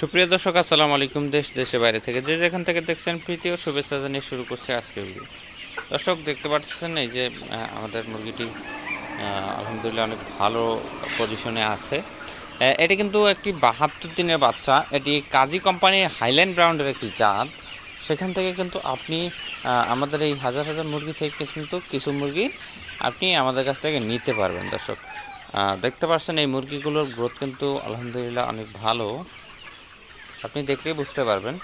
সুপ্রিয় দর্শক, আসসালামু আলাইকুম। দেশ দেশে বাইরে থেকে যে যেখান থেকে দেখছেন, প্রীতি ও শুভেচ্ছা জানিয়ে শুরু করছে আজকের ভিডিও দর্শক, দেখতে পাচ্ছেন এই যে আমাদের মুরগিটি আলহামদুলিল্লাহ অনেক ভালো পজিশনে আছে। এটি কিন্তু একটি বাহাত্তর দিনের বাচ্চা। এটি কাজী কোম্পানির হাইল্যান্ড ব্রাউন্ডের একটি জাত। সেখান থেকে কিন্তু আপনি আমাদের এই হাজার হাজার মুরগি থেকে কিন্তু কিছু মুরগি আপনি আমাদের কাছ থেকে নিতে পারবেন, দর্শক। দেখতে পাচ্ছেন এই মুরগিগুলোর গ্রোথ কিন্তু আলহামদুলিল্লাহ অনেক ভালো। আপনি দেখলেই বুঝতে পারবেন।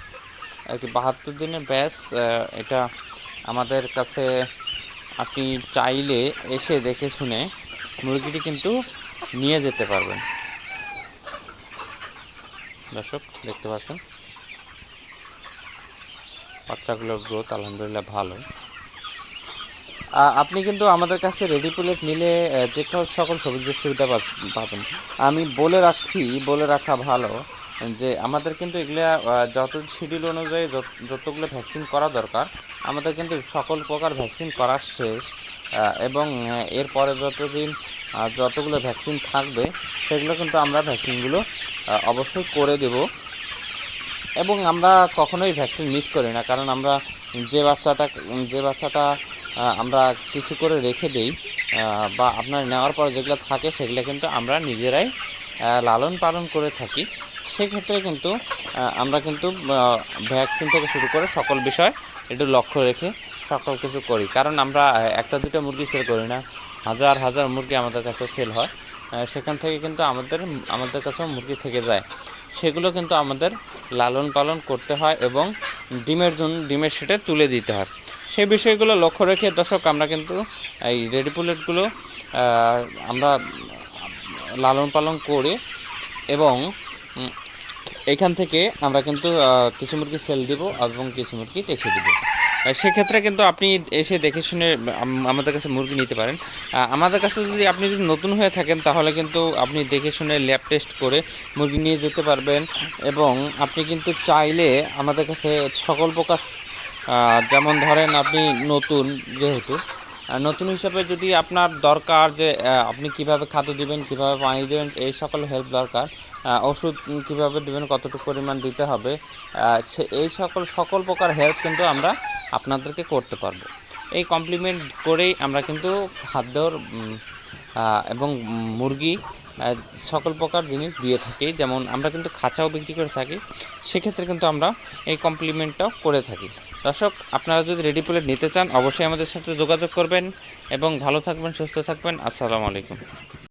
আর কি বাহাত্তর দিনের ব্যাস এটা আমাদের কাছে আপনি চাইলে এসে দেখে শুনে মুরগিটি কিন্তু নিয়ে যেতে পারবেন। দর্শক, দেখতে পাচ্ছেন? বাচ্চাগুলোর গ্রোথ আলহামদুলিল্লাহ ভালো। আপনি কিন্তু আমাদের কাছে রেডি প্লেট নিলে যে সকল সুযোগ সুবিধা পাবেন। আমি বলে রাখি বলে রাখা ভালো যে আমাদের কিন্তু এগুলা যত শিডিউল অনুযায়ী যত- যতগুলো ভ্যাকসিন করা দরকার, আমাদের কিন্তু সকল প্রকার ভ্যাকসিন করা শেষ। এবং এরপরে যতদিন যতগুলো ভ্যাকসিন থাকবে, সেগুলো কিন্তু আমরা ভ্যাকসিনগুলো অবশ্যই করে দেব। এবং আমরা কখনোই ভ্যাকসিন মিস করি না, কারণ আমরা যে বাচ্চাটা যে বাচ্চাটা আমরা কিছু করে রেখে দেই বা আপনার নেওয়ার পর যেগুলো থাকে সেগুলো কিন্তু আমরা নিজেরাই লালন পালন করে থাকি। সেক্ষেত্রে কিন্তু আমরা কিন্তু ভ্যাকসিন থেকে শুরু করে সকল বিষয় একটু লক্ষ্য রেখে সকল কিছু করি। কারণ আমরা একটা দুটো মুরগি সেল করি না। হাজার হাজার মুরগি আমাদের কাছে সেল হয়। সেখান থেকে কিন্তু আমাদের আমাদের কাছেও মুরগি থেকে যায়। সেগুলো কিন্তু আমাদের লালন পালন করতে হয় এবং ডিমের জন্য, ডিমের সেটে তুলে দিতে হয়। সেই বিষয়গুলো লক্ষ্য রেখে, দর্শক, আমরা কিন্তু এই রেডি পুলেটগুলো আমরা লালন পালন করে এবং এখান থেকে আমরা কিন্তু কিছু মুরগি সেল দিব এবং কিছু মুরগি রেখে দিব। সেক্ষেত্রে কিন্তু আপনি এসে দেখে শুনে আমাদের কাছে মুরগি নিতে পারেন। আমাদের কাছে যদি আপনি যদি নতুন হয়ে থাকেন, তাহলে কিন্তু আপনি দেখে শুনে ল্যাব টেস্ট করে মুরগি নিয়ে যেতে পারবেন এবং আপনি কিন্তু চাইলে আমাদের কাছে সকল প্রকার যেমন ধরেন আপনি নতুন যেহেতু নতুন হিসাবে যদি আপনার দরকার যে আপনি কীভাবে খাদ্য দিবেন, কীভাবে পানি দিবেন, এই সকল হেল্প দরকার। ওষুধ কীভাবে দিবেন, কতটুকু পরিমাণ দিতে হবে সে, এই সকল সকল প্রকার হেল্প কিন্তু আমরা আপনাদেরকে করতে পারব। এই কমপ্লিমেন্ট করেই আমরা কিন্তু খাদ্যর এবং মুরগি সকল প্রকার জিনিস দিয়ে থাকি। যেমন আমরা কিন্তু খাঁচাও বিক্রি করে থাকি, সেক্ষেত্রে কিন্তু আমরা এই কমপ্লিমেন্টটাও করে থাকি। দর্শক, আপনারা যদি রেডি প্লেট নিতে চান, অবশ্যই আমাদের সাথে যোগাযোগ করবেন এবং ভালো থাকবেন, সুস্থ থাকবেন। আসসালামু আলাইকুম।